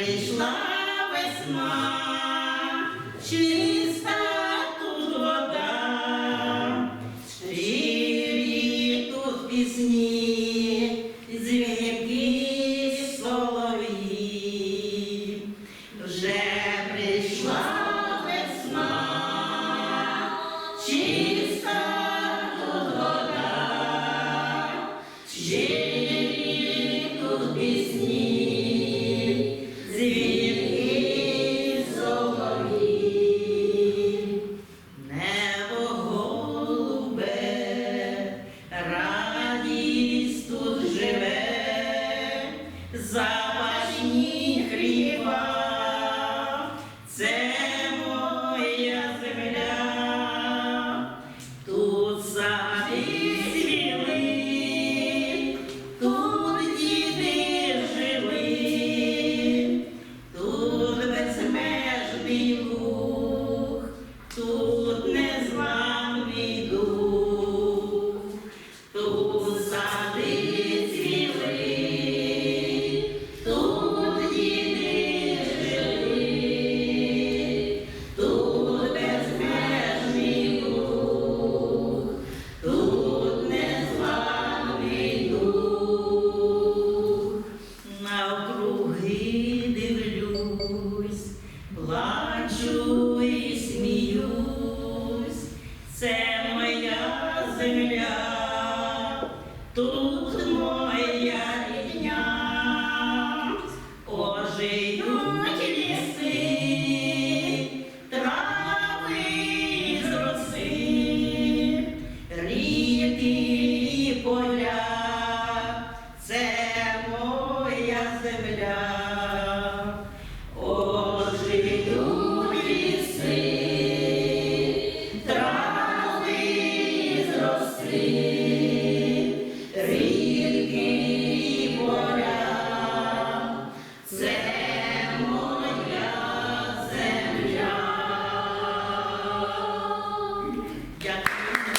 прийшла весна, чиста тут вода, щирі тут пісні, дзвінки солові вже прийшла весна, чиста тут вода, щирі тут пісні. Maximilian.